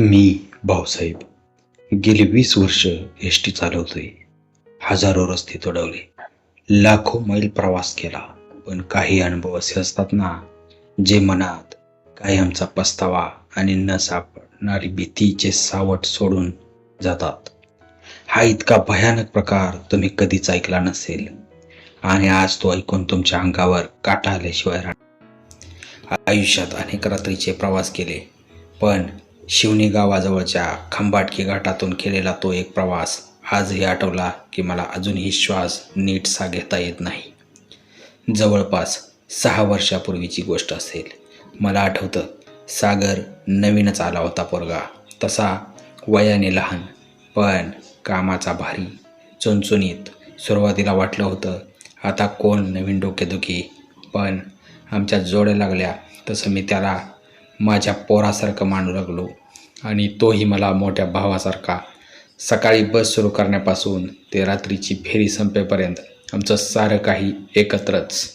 मी भाऊसाहेब गेली वीस वर्ष एस टी चालवतोय. हजारो रस्ते तोडवले. लाखो मैल प्रवास केला पण काही अनुभव असे असतात ना जे मनात कायमचा पस्तावा आणि न सापडणारी भीतीचे सावट सोडून जातात. हा इतका भयानक प्रकार तुम्ही कधीच ऐकला नसेल. आणि आज तो ऐकून तुमच्या अंगावर काटा आल्याशिवाय राहणार आयुष्यात अनेक रात्रीचे प्रवास केले पण शिवणी गावाजवळच्या खंबाटकी घाटातून केलेला तो एक प्रवास आजही आठवला की मला अजूनही श्वास नीटसा घेता येत नाही. जवळपास सहा वर्षापूर्वीची गोष्ट असेल. मला आठवतं सागर नवीनच आला होता पोरगा. तसा वयाने लहान पण कामाचा भारी चुनचुनीत सुरुवातीला वाटलं होतं आता कोण नवीन डोकेदुखी? पण आमच्या जोड्या लागल्या तसं मी त्याला माझ्या पोरासारखं मानू लागलो. आणि तोही मला मोठ्या भावासारखा. सकाळी बस सुरू करण्यापासून ते रात्रीची फेरी संपेपर्यंत आमचं सारं काही एकत्रच.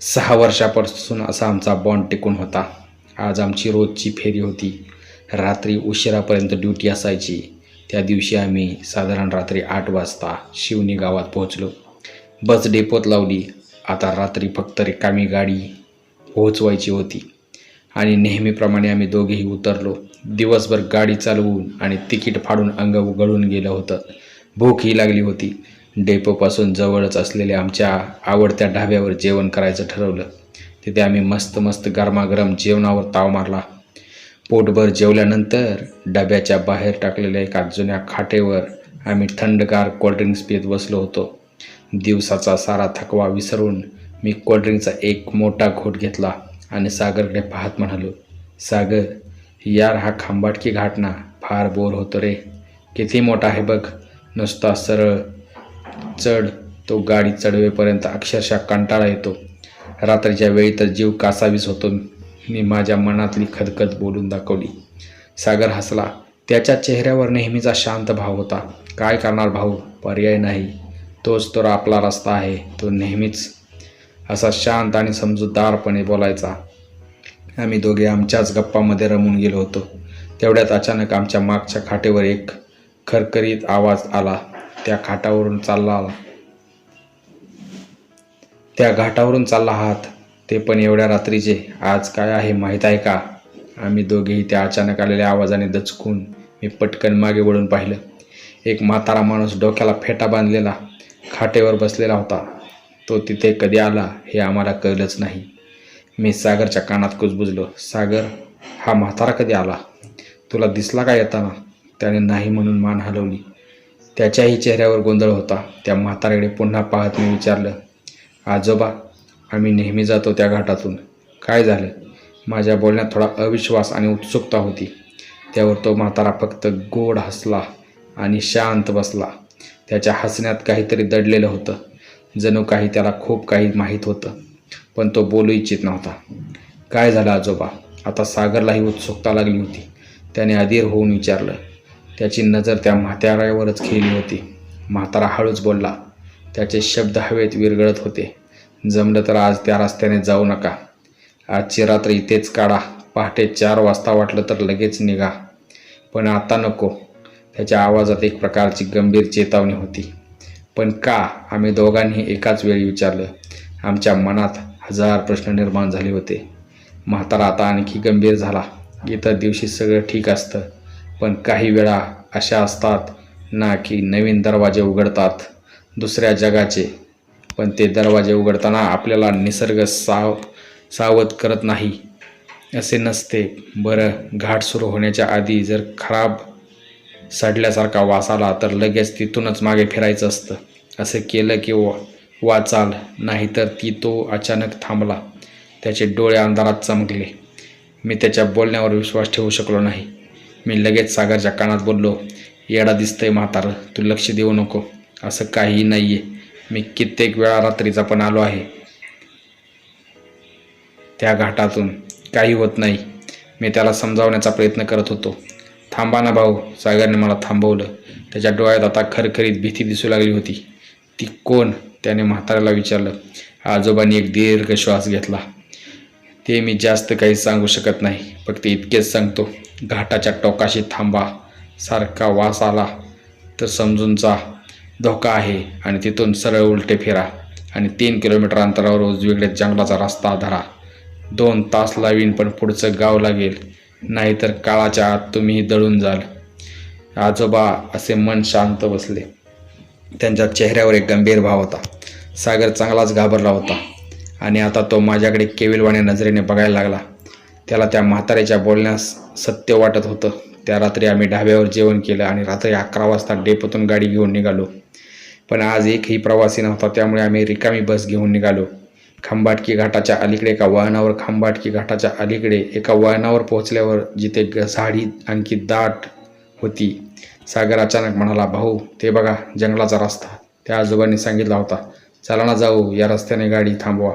सहा वर्षापासून असा आमचा बॉन्ड टिकून होता. आज आमची रोजची फेरी होती. रात्री उशिरापर्यंत ड्युटी असायची. त्या दिवशी आम्ही साधारण रात्री आठ वाजता शिवनी गावात पोहोचलो. बस डेपोत लावली. आता रात्री फक्त रिकामी गाडी पोहोचवायची होती. आणि नेहमीप्रमाणे आम्ही दोघेही उतरलो. दिवसभर गाडी चालवून आणि तिकीट फाडून अंग उघडून गेलं होतं. भूकही लागली होती. डेपोपासून जवळच असलेल्या आमच्या आवडत्या ढाब्यावर जेवण करायचं ठरवलं. तिथे आम्ही मस्त मस्त गरमागरम जेवणावर ताव मारला. पोटभर जेवल्यानंतर डब्याच्या बाहेर टाकलेल्या एका जुन्या खाटेवर आम्ही थंडगार कोल्ड्रिंक्स पित बसलो होतो. दिवसाचा सारा थकवा विसरून मी कोल्ड्रिंकचा एक मोठा घोट घेतला. आणि सागरकडे पाहत म्हणालो सागर यार हा खांबाटकी घाट ना फार बोर होतो रे. किती मोठा आहे बघ. नुसता सरळ चढ तो गाडी चढवेपर्यंत अक्षरशः कंटाळा येतो. रात्रीच्या वेळी तर जीव कासावीस होतो. मी माझ्या मनातली खदखद बोलून दाखवली. सागर हसला. त्याच्या चेहऱ्यावर नेहमीचा शांत भाव होता. काय करणार भाऊ? पर्याय नाही. तोच तर आपला रस्ता आहे. तो नेहमीच असा शांत आणि समजूतदारपणे बोलायचा. आम्ही दोघे आमच्याच गप्पामध्ये रमून गेलो होतो. तेवढ्यात अचानक आमच्या मागच्या खाटेवर एक खरखरीत आवाज आला. त्या खाटावरून चालला आला. त्या घाटावरून चालला आहात ते पण एवढ्या रात्रीचे. आज काय आहे माहीत आहे का? आम्ही दोघेही त्या अचानक आलेल्या आवाजाने दचकून मी पटकन मागे वळून पाहिलं. एक म्हातारा माणूस डोक्याला फेटा बांधलेला खाटेवर बसलेला होता. तो तिथे कधी आला हे आम्हाला कळलंच नाही. मी सागरच्या कानात कुजबुजलो सागर हा म्हातारा कधी आला? तुला दिसला का येताना? त्याने नाही म्हणून मान हलवली. त्याच्याही चेहऱ्यावर गोंधळ होता. त्या म्हाताऱ्याकडे पुन्हा पाहत मी विचारलं आजोबा आम्ही नेहमी जातो त्या घाटातून. काय झालं? माझ्या बोलण्यात थोडा अविश्वास आणि उत्सुकता होती. त्यावर तो म्हातारा फक्त गोड हसला आणि शांत बसला. त्याच्या हसण्यात काहीतरी दडलेलं होतं. जणू काही त्याला खूप काही माहीत होतं पण तो बोलू इच्छित नव्हता. काय झालं आजोबा? आता सागरलाही उत्सुकता लागली होती. त्याने अधीर होऊन विचारलं. त्याची नजर त्या म्हाताऱ्यावरच खेळली होती. म्हातारा हळूच बोलला. त्याचे शब्द हवेत विरघळत होते. जमलं तर आज त्या रस्त्याने जाऊ नका. आजची रात्र इथेच काढा. पहाटे चार वाजता वाटलं तर लगेच निघा. पण आता नको. त्याच्या आवाजात एक प्रकारची गंभीर चेतावणी होती. पण का आम्ही दोघांनी एकाच वेळी विचारलं. आमच्या मनात हजार प्रश्न निर्माण झाले होते. म्हातारा आता आणखी गंभीर झाला. इतर दिवशी सगळं ठीक असतं. पण काही वेळा अशा असतात ना की नवीन दरवाजे उघडतात दुसऱ्या जगाचे. पण ते दरवाजे उघडताना आपल्याला निसर्ग साव सावध करत नाही. असे नसते. बरं घाट सुरू होण्याच्या आधी जर खराब सडल्यासारखा वास आला तर लगेच तिथूनच मागे फिरायचं असतं. असं केलं की वा वाचाल नाहीतर ती तो अचानक थांबला. त्याचे डोळे अंधारात चमकले. मी त्याच्या बोलण्यावर विश्वास ठेवू शकलो नाही. मी लगेच सागरच्या कानात बोललो येडा दिसतंय म्हातारं तू लक्ष देऊ नको. असं काहीही नाही आहे मी कित्येक वेळा रात्रीचा पण आलो आहे. त्या घाटातून काही होत नाही. मी त्याला समजावण्याचा प्रयत्न करत होतो. थांबा ना भाऊ सागरने मला थांबवलं. त्याच्या डोळ्यात आता खरखरीत भीती दिसू लागली होती. ती कोण? त्याने म्हाताऱ्याला विचारलं. आजोबांनी एक दीर्घ श्वास घेतला. ते मी जास्त काही सांगू शकत नाही फक्त इतकेच सांगतो. घाटाच्या टोकाशी थांबा. सारखा वास आला तर समजून जा. धोका आहे आणि तिथून सरळ उलटे फिरा आणि तीन किलोमीटर अंतरावर उजवीकडे जंगलाचा रस्ता धरा. दोन तास लावीन पण पुढचं गाव लागेल. नाहीतर काळाच्या आत तुम्ही दळून जाल. आजोबा असे मन शांत बसले. त्यांच्या चेहऱ्यावर एक गंभीर भाव होता. सागर चांगलाच घाबरला होता. आणि आता तो माझ्याकडे केविलवाण्या नजरेने बघायला लागला. त्याला त्या म्हाताऱ्याच्या बोलण्यास सत्य वाटत होतं. त्या रात्री आम्ही ढाब्यावर जेवण केलं आणि रात्री अकरा वाजता डेपोतून गाडी घेऊन निघालो. पण आज एकही प्रवासी नव्हता त्यामुळे आम्ही रिकामी बस घेऊन निघालो. खंबाटकी घाटाच्या अलीकडे एका वळणावर खंबाटकी घाटाच्या अलीकडे एका वळणावर पोहोचल्यावर जिथे ग- झाडी आणखी दाट होती. सागर अचानक म्हणाला भाऊ ते बघा जंगलाचा रस्ता. त्या आजोबांनी सांगितला होता चला ना जाऊ या रस्त्याने गाडी थांबवा.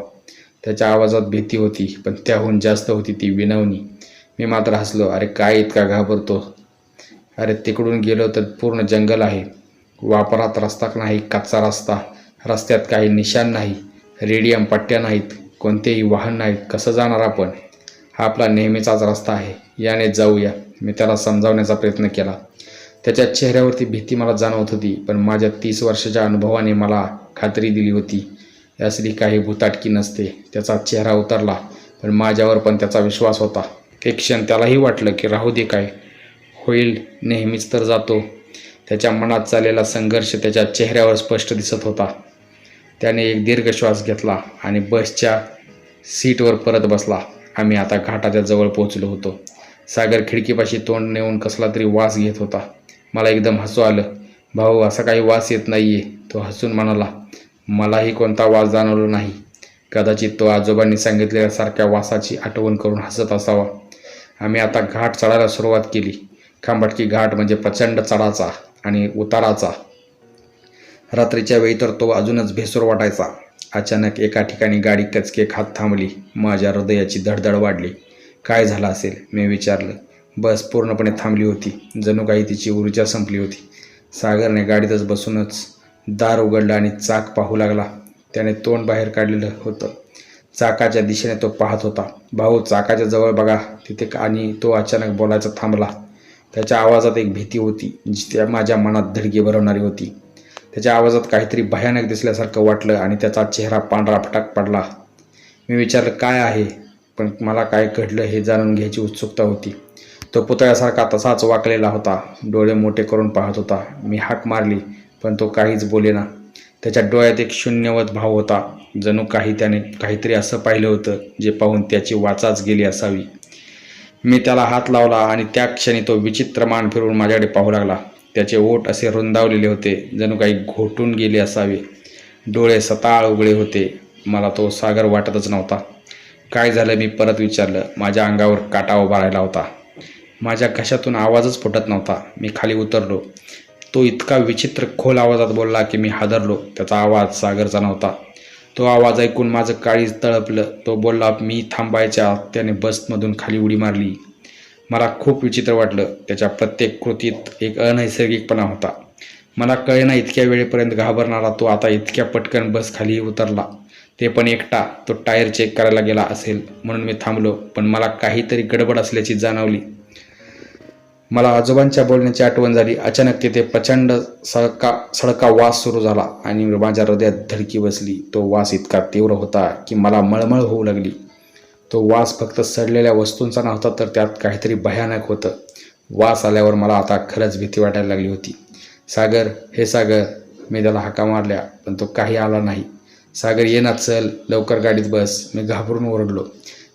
त्याच्या आवाजात भीती होती पण त्याहून जास्त होती ती विनवणी. मी मात्र हसलो अरे काय इतका घाबरतो? अरे तिकडून गेलो तर पूर्ण जंगल आहे. वापरात रस्ता नाही कच्चा रस्ता. रस्त्यात काही निशाण नाही. रेडियम पट्ट्या नाहीत कोणतेही वाहन नाहीत कसं जाणार आपण? हा आपला नेहमीचाच रस्ता आहे. याने जाऊया. मी त्याला समजावण्याचा प्रयत्न केला. त्याच्या चेहऱ्यावरती भीती मला जाणवत होती पण माझ्या तीस वर्षाच्या अनुभवाने मला खात्री दिली होती. यासाठी काही भूताटकी नसते. त्याचा चेहरा उतरला पण माझ्यावर पण त्याचा विश्वास होता. एक क्षण त्यालाही वाटलं की राहू दे काय. होईल नेहमीच तर जातो. त्याच्या मनात चाललेला संघर्ष त्याच्या चेहऱ्यावर स्पष्ट दिसत होता. त्याने एक दीर्घ श्वास घेतला आणि बसच्या सीटवर परत बसला. आम्ही आता घाटाच्या जवळ पोहोचलो होतो. सागर खिडकीपाशी तोंड नेऊन कसला तरी वास घेत होता. मला एकदम हसू आलं. भाऊ असा काही वास येत नाहीये तो हसून म्हणाला. मलाही कोणता वास जाणवला नाही. कदाचित तो आजोबांनी सांगितलेल्या सारख्या वासाची आठवण करून हसत असावा. आम्ही आता घाट चढायला सुरुवात केली. खांबाटकी घाट म्हणजे प्रचंड चढाचा आणि उताराचा. रात्रीच्या वेळी तर तो अजूनच भेसूर वाटायचा. अचानक एका ठिकाणी गाडी कचके खात थांबली. माझ्या हृदयाची धडधड वाढली. काय झालं असेल? मी विचारलं. बस पूर्णपणे थांबली होती. जणू काही तिची ऊर्जा संपली होती. सागरने गाडीतच बसूनच दार उघडलं आणि चाक पाहू लागला. त्याने तोंड बाहेर काढलेलं होतं. चाकाच्या दिशेने तो पाहत होता. भाऊ चाकाच्या जवळ बघा. तिथे का- आणि तो अचानक बोलायचा थांबला. त्याच्या आवाजात एक भीती होती जी त्या माझ्या मनात धडकी भरवणारी होती. त्याच्या आवाजात काहीतरी भयानक दिसल्यासारखं वाटलं आणि त्याचा चेहरा पांढरा फटाक पडला. मी विचारलं काय आहे? पण मला काय घडलं हे जाणून घ्यायची उत्सुकता होती. तो पुतळ्यासारखा तसाच वाकलेला होता. डोळे मोठे करून पाहत होता. मी हाक मारली पण तो काहीच बोलेना. त्याच्या डोळ्यात एक शून्यवत भाव होता. जणू काही त्याने काहीतरी असं पाहिलं होतं जे पाहून त्याची वाचाच गेली असावी. मी त्याला हात लावला आणि त्या क्षणी तो विचित्र मान फिरून माझ्याकडे पाहू लागला. त्याचे ओठ असे रुंदावलेले होते. जणू काही घोटून गेले असावे. डोळे सताळ उघडे होते. मला तो सागर वाटतच नव्हता. काय झालं मी परत विचारलं. माझ्या अंगावर काटा उभा राहिला होता. माझ्या घशातून आवाजच फुटत नव्हता. मी खाली उतरलो. तो इतका विचित्र खोल आवाजात बोलला की मी हादरलो. त्याचा आवाज सागरचा नव्हता. तो आवाज ऐकून माझं काळीज तळपलं. तो बोलला मी थांबायच्या आत त्याने बसमधून खाली उडी मारली. मला खूप विचित्र वाटलं. त्याच्या प्रत्येक कृतीत एक अनैसर्गिकपणा होता. मला कळेना इतक्या वेळेपर्यंत घाबरणारा तो आता इतक्या पटकन बस खाली उतरला. ते पण एकटा तो टायर चेक करायला गेला असेल म्हणून मी थांबलो पण मला काहीतरी गडबड असल्याची जाणवली. मला आजोबांच्या बोलण्याची आठवण झाली. अचानक तिथे प्रचंड सळका सळका वास सुरू झाला आणि माझ्या हृदयात धडकी बसली. तो वास इतका तीव्र होता की मला मळमळ होऊ लागली. तो वास फक्त सडलेल्या वस्तूंचा नव्हता तर त्यात काहीतरी भयानक होतं. वास आल्यावर मला आता खरंच भीती वाटायला लागली होती. सागर हे सागर मी त्याला हाका मारल्या पण तो काही आला नाही. सागर ये ना चल लवकर गाडीत बस. मी घाबरून ओरडलो.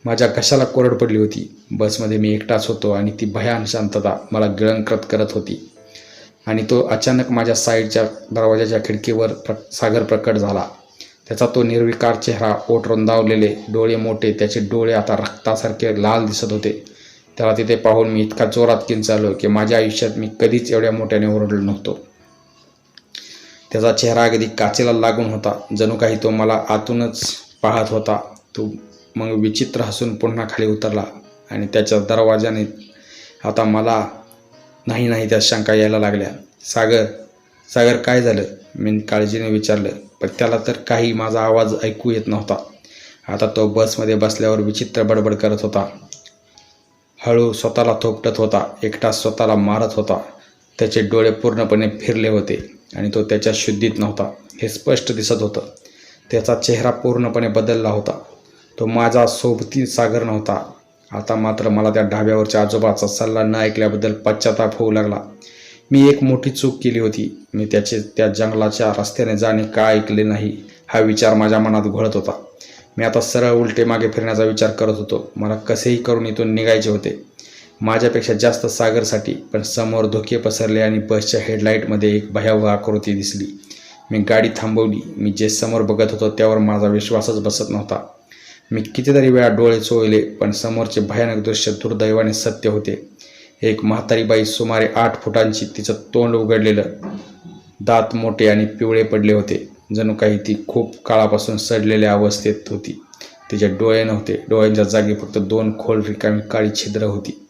माझ्या कशाला कोरड पडली होती? बसमध्ये मी एकटाच होतो आणि ती भयान शांतता मला गिळंकृत करत होती. आणि तो अचानक माझ्या साईडच्या दरवाजाच्या खिडकीवर प्र सागर प्रकट झाला. त्याचा तो निर्विकार चेहरा ओट रुंदावलेले डोळे मोठे त्याचे डोळे आता रक्तासारखे लाल दिसत होते. त्याला तिथे पाहून मी इतका जोरात किंचालो की माझ्या आयुष्यात मी कधीच एवढ्या मोठ्याने ओरडलो नव्हतो. त्याचा चेहरा अगदी काचेला लागून होता. जणू काही तो मला आतूनच पाहत होता. तो मग विचित्र हसून पुन्हा खाली उतरला आणि त्याच्या दरवाजाने आता मला नाही नाही त्या शंका यायला लागल्या. सागर सागर काय झालं? मी काळजीने विचारलं. पण त्याला तर काही माझा आवाज ऐकू येत नव्हता. आता तो बसमध्ये बसल्यावर विचित्र बडबड करत होता. हळू स्वतःला थोपटत होता. एकटा स्वतःला मारत होता. त्याचे डोळे पूर्णपणे फिरले होते आणि तो त्याच्या शुद्धीत नव्हता. हे स्पष्ट दिसत होतं. त्याचा चेहरा पूर्णपणे बदलला होता. तो माझा सोबती सागर नव्हता. आता मात्र मला त्या ढाब्यावरच्या आजोबाचा सल्ला न ऐकल्याबद्दल पश्चाताप होऊ लागला. मी एक मोठी चूक केली होती. मी त्याचे त्या जंगलाच्या रस्त्याने जाणे का ऐकले नाही हा विचार माझ्या मनात घोळत होता. मी आता सरळ उलटे मागे फिरण्याचा विचार करत होतो. मला कसेही करून इथून निघायचे होते. माझ्यापेक्षा जास्त सागरसाठी पण समोर धोके पसरले आणि बसच्या हेडलाईटमध्ये एक भयावह आकृती दिसली. मी गाडी थांबवली. मी जे समोर बघत होतो त्यावर माझा विश्वासच बसत नव्हता. मी कितीतरी वेळा डोळे चोळले पण समोरचे भयानक दृश्य दुर्दैवाने सत्य होते. एक म्हातारी बाई सुमारे आठ फुटांची तिचं तोंड उघडलेलं दात मोठे आणि पिवळे पडले होते. जणू काही ती खूप काळापासून सडलेल्या अवस्थेत होती. तिचे डोळे नव्हते. डोळ्यांच्या जागी फक्त दोन खोल रिकामी काळी छिद्र होती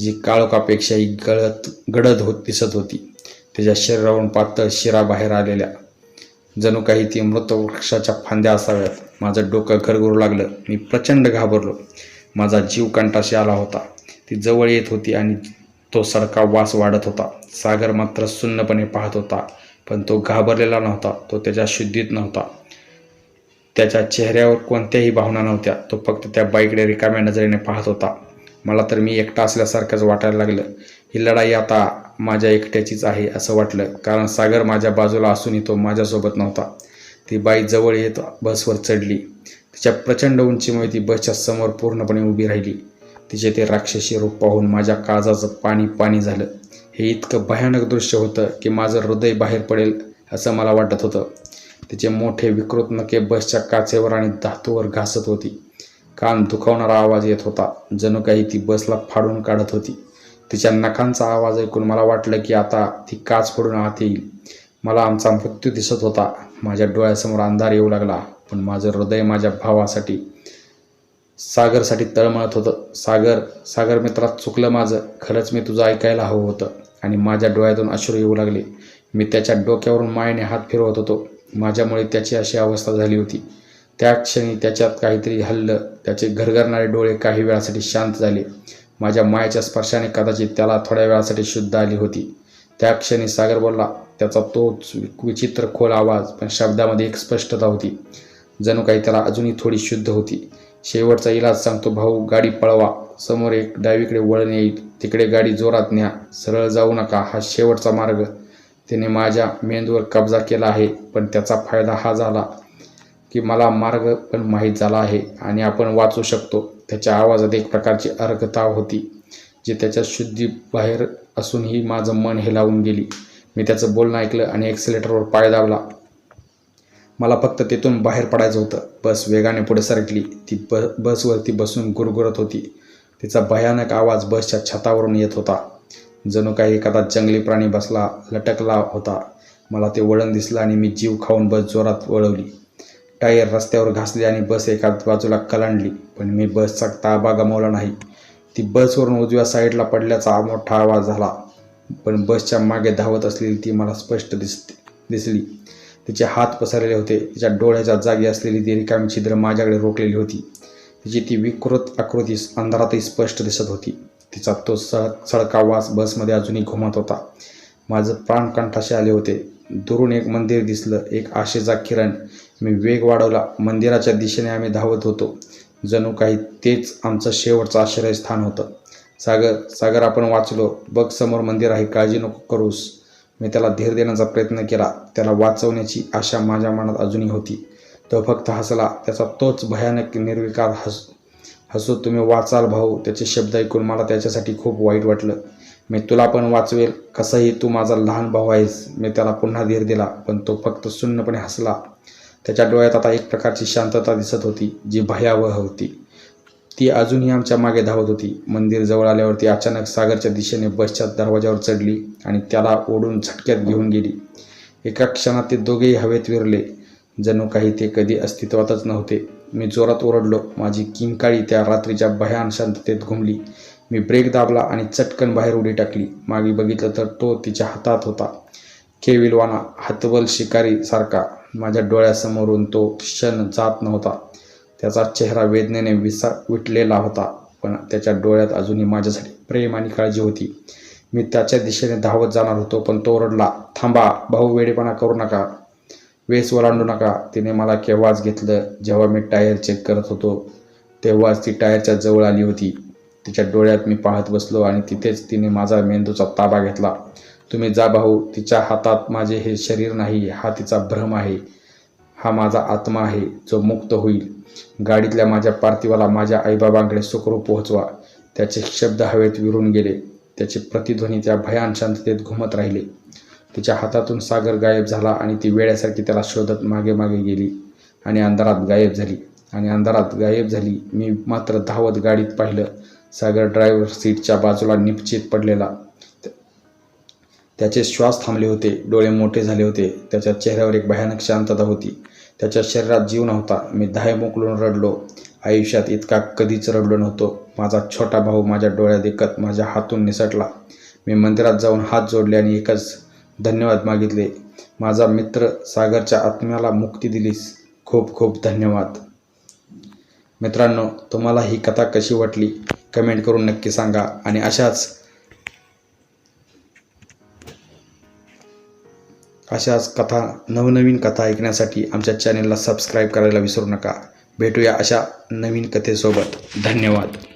जी काळोखापेक्षाही गळत गडद होत दिसत होती. तिच्या शरीरावरून पातळ शिरा बाहेर आलेल्या. जणू काही ती मृत वृक्षाच्या फांद्या असाव्यात. माझं डोकं घरगुरू लागलं. मी प्रचंड घाबरलो. माझा जीव कंटाशी आला होता. ती जवळ येत होती आणि तो सरका वास वाढत होता. सागर मात्र सुन्नपणे पाहत होता पण तो घाबरलेला नव्हता तो त्याच्या शुद्धीत नव्हता. त्याच्या चेहऱ्यावर कोणत्याही भावना नव्हत्या तो फक्त त्या बाईकडे रिकाम्या नजरेने पाहत होता. मला तर मी एकटा असल्यासारखंच वाटायला लागलं. ही लढाई आता माझ्या एकट्याचीच आहे असं वाटलं कारण सागर माझ्या बाजूला असूनही तो माझ्यासोबत नव्हता. ती बाई जवळ येत बसवर चढली. तिच्या प्रचंड उंचीमुळे ती बसच्या समोर पूर्णपणे उभी राहिली. तिचे ते राक्षसी रूप पाहून माझ्या काळजाचं पाणी पाणी झालं. हे इतकं भयानक दृश्य होतं की माझं हृदय बाहेर पडेल असं मला वाटत होतं. तिचे मोठे विकृत नके बसच्या काचेवर आणि धातूवर घासत होती. कान दुखावणारा आवाज येत होता. जणू काही ती बसला फाडून काढत होती. तिच्या नखांचा आवाज ऐकून मला वाटलं की आता ती काच फोडून आत येईल. मला आमचा मृत्यू दिसत होता. माझ्या डोळ्यासमोर अंधार येऊ लागला पण माझं हृदय माझ्या भावासाठी सागरसाठी तळमळत होतं. सागर सागर मित्रा चुकलं माझं. खरंच मी तुझं ऐकायला हवं होतं. आणि माझ्या डोळ्यातून अश्रू येऊ लागले. मी त्याच्या डोक्यावरून मायेने हात फिरवत होतो. माझ्यामुळे त्याची अशी अवस्था झाली होती. त्या क्षणी त्याच्यात काहीतरी हल्लं. त्याचे घरघरणारे डोळे काही वेळासाठी शांत झाले. माझ्या मायाच्या स्पर्शाने कदाचित त्याला थोड्या वेळासाठी शुद्ध आली होती. त्या क्षणी सागर बोलला त्याचा तोच विचित्र खोल आवाज पण शब्दामध्ये एक स्पष्टता होती. जणू काही त्याला अजूनही थोडी शुद्ध होती. शेवटचा इलाज सांगतो भाऊ गाडी पळवा. समोर एक डावीकडे वळण येईल. तिकडे गाडी जोरात न्या. सरळ जाऊ नका. हा शेवटचा मार्ग. त्याने माझ्या मेंदूवर कब्जा केला आहे पण त्याचा फायदा हा झाला की मला मार्ग पण माहीत झाला आहे आणि आपण वाचू शकतो. त्याच्या आवाजात एक प्रकारची अर्घता होती जी त्याच्या शुद्धी बाहेर असूनही माझं मन हेलावून गेली. मी त्याचं बोलणं ऐकलं आणि एक्सिलेटरवर पाय दाबला. मला फक्त तिथून बाहेर पडायचं होतं. बस वेगाने पुढे सरकली. ती ब बसवरती बसून गुरगुरत होती. तिचा भयानक आवाज बसच्या छतावरून येत होता. जणू काही एखादा जंगली प्राणी बसला लटकला होता. मला ते वळण दिसलं आणि मी जीव खाऊन बस जोरात वळवली. टायर रस्त्यावर घासली आणि बस एका बाजूला कलांडली. पण मी बसचा ताबा गमावला नाही. ती बसवरून उजव्या साईडला पडल्याचा मोठा आवाज झाला. पण बसच्या मागे धावत असलेली ती मला स्पष्ट दिस दिसली. तिचे हात पसरलेले होते. तिच्या डोळ्याच्या जागी असलेली ती रिकामी छिद्र माझ्याकडे रोखलेली होती. तिची ती विकृत आकृती अंधारातही स्पष्ट दिसत होती. तिचा तो सळ सळका वास बसमध्ये अजूनही घुमत होता. माझं प्राणकंठाशी आले होते. दुरून एक मंदिर दिसलं. एक आशेचा किरण. मी वेग वाढवला. मंदिराच्या दिशेने आम्ही धावत होतो. जणू काही तेच आमचं शेवटचं आश्रयस्थान होतं. सागर सागर आपण वाचलो. बघ समोर मंदिर आहे. काळजी नको करूस. मी त्याला धीर देण्याचा प्रयत्न केला. त्याला वाचवण्याची आशा माझ्या मनात अजूनही होती. तो फक्त हसला. त्याचा तोच भयानक निर्विकार हस हसू तुम्ही वाचाल भाऊ. त्याचे शब्द ऐकून मला त्याच्यासाठी खूप वाईट वाटलं. मी तुला पण वाचवेल. कसंही तू माझा लहान भाऊ आहेस. मी त्याला पुन्हा धीर दिला पण तो फक्त शून्यपणे हसला. त्याच्या डोळ्यात आता एक प्रकारची शांतता दिसत होती जी भयावह होती. ती अजूनही आमच्या मागे धावत होती. मंदिर जवळ आल्यावरती अचानक सागरच्या दिशेने बसच्या दरवाजावर चढली आणि त्याला ओढून झटक्यात घेऊन गेली. एका क्षणात ते दोघेही हवेत विरले. जणू काही ते कधी अस्तित्वातच नव्हते. मी जोरात ओरडलो. माझी किंकाळी त्या रात्रीच्या भयान शांततेत घुमली. मी ब्रेक दाबला आणि चटकन बाहेर उडी टाकली. मागे बघितलं तर तो तिच्या हातात होता. केविलवाना हतबल शिकारी सारखा. माझ्या डोळ्यासमोरून तो क्षण जात नव्हता. त्याचा चेहरा वेदनेने विसा विटलेला होता पण त्याच्या डोळ्यात अजूनही माझ्यासाठी प्रेम आणि काळजी होती. मी त्याच्या दिशेने धावत जाणार होतो पण तो ओरडला थांबा भाऊ वेडेपणा करू नका. वेस ओलांडू नका. तिने मला केव्हाच घेतलं जेव्हा मी टायर चेक करत होतो तेव्हाच ती टायरच्या जवळ आली होती. तिच्या डोळ्यात मी पाहत बसलो आणि तिथेच तिने माझा मेंदूचा ताबा घेतला. तुम्ही जा भाऊ तिच्या हातात माझे हे शरीर नाही हा तिचा भ्रम आहे. हा माझा आत्मा आहे जो मुक्त होईल. गाडीतल्या माझ्या पार्थिवाला माझ्या आईबाबांकडे सुखरूप पोहोचवा. त्याचे शब्द हवेत विरून गेले. त्याचे प्रतिध्वनी त्या भयान शांततेत घुमत राहिले. तिच्या हातातून सागर गायब झाला आणि ती वेळ्यासारखी त्याला शोधत मागे मागे गेली. आणि अंधारात गायब झाली. आणि अंधारात गायब झाली. मी मात्र धावत गाडीत पाहिलं. सागर ड्रायव्हर सीटच्या बाजूला निपचित पडलेला. त्याचे श्वास थांबले होते. डोळे मोठे झाले होते. त्याच्या चेहऱ्यावर एक भयानक शांतता होती. त्याच्या शरीरात जीव नव्हता. मी धाय मोकलून रडलो. आयुष्यात इतका कधीच रडलो नव्हतो. माझा छोटा भाऊ माझ्या डोळ्यात एकत माझ्या हातून निसटला. मी मंदिरात जाऊन हात जोडले आणि एकच धन्यवाद मागितले. माझा मित्र सागरच्या आत्म्याला मुक्ती दिलीस. खूप खूप धन्यवाद. मित्रांनो तुम्हाला ही कथा कशी वाटली? कमेंट करून नक्की सांगा आणि अशाच अशाच कथा नवनवीन कथा ऐकण्यासाठी आमच्या चॅनेलला सबस्क्राईब करायला विसरू नका. भेटूया अशा नवीन कथेसोबत. धन्यवाद.